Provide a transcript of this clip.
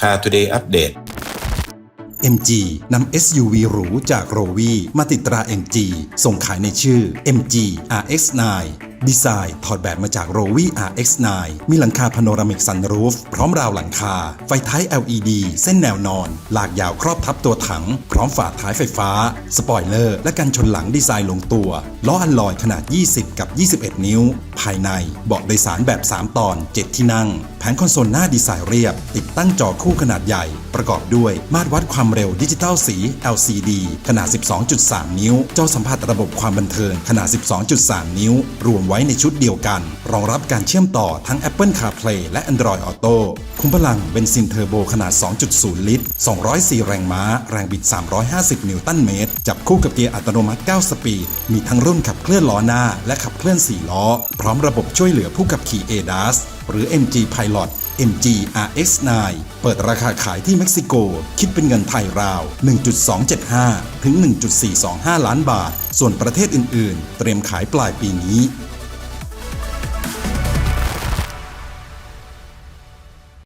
พา Today Update MG นำ SUV หรูจากโรวีมาติดตรา MG ส่งขายในชื่อ MG RX9 ดีไซน์ถอดแบบมาจาก r o v i RX9 มีหลังคาพาโนรามิกซันรูฟพร้อมราวหลังคา ไฟท้าย LED เส้นแนวนอนลากยาวครอบทับตัวถัง พร้อมฝาท้ายไฟฟ้า สปอยเลอร์ และกันชนหลังดีไซน์ลงตัวล้ออัลลอยขนาด 20 กับ 21 นิ้ว ภายในเบาะโดยสารแบบ 3 ตอน 7 ที่นั่ง แผงคอนโซลหน้าดีไซน์เรียบ ติดตั้งจอคู่ขนาดใหญ่ ประกอบด้วยมาตรวัดความเร็วดิจิตอลสี LCD ขนาด 12.3 นิ้ว จอสัมผัสระบบความบันเทิงขนาด 12.3 นิ้ว รวมไว้ในชุดเดียวกัน รองรับการเชื่อมต่อทั้ง Apple CarPlay และ Android Auto คุ้มพลังเบนซินเทอร์โบขนาด 2.0 ลิตร 204 แรงม้า แรงบิด 350 นิวตันเมตร จับคู่กับเกียร์อัตโนมัติ 9 สปีด มีทั้งรุ่นขับเคลื่อนล้อหน้า และขับเคลื่อน 4 ล้อ พร้อมระบบช่วยเหลือผู้ขับขี่ ADAS หรือ MG Pilot MG RX9 เปิดราคาขายที่เม็กซิโก คิดเป็นเงินไทยราว 1.275 ถึง 1.425 ล้านบาท ส่วนประเทศอื่น ๆ เตรียมขายปลายปีนี้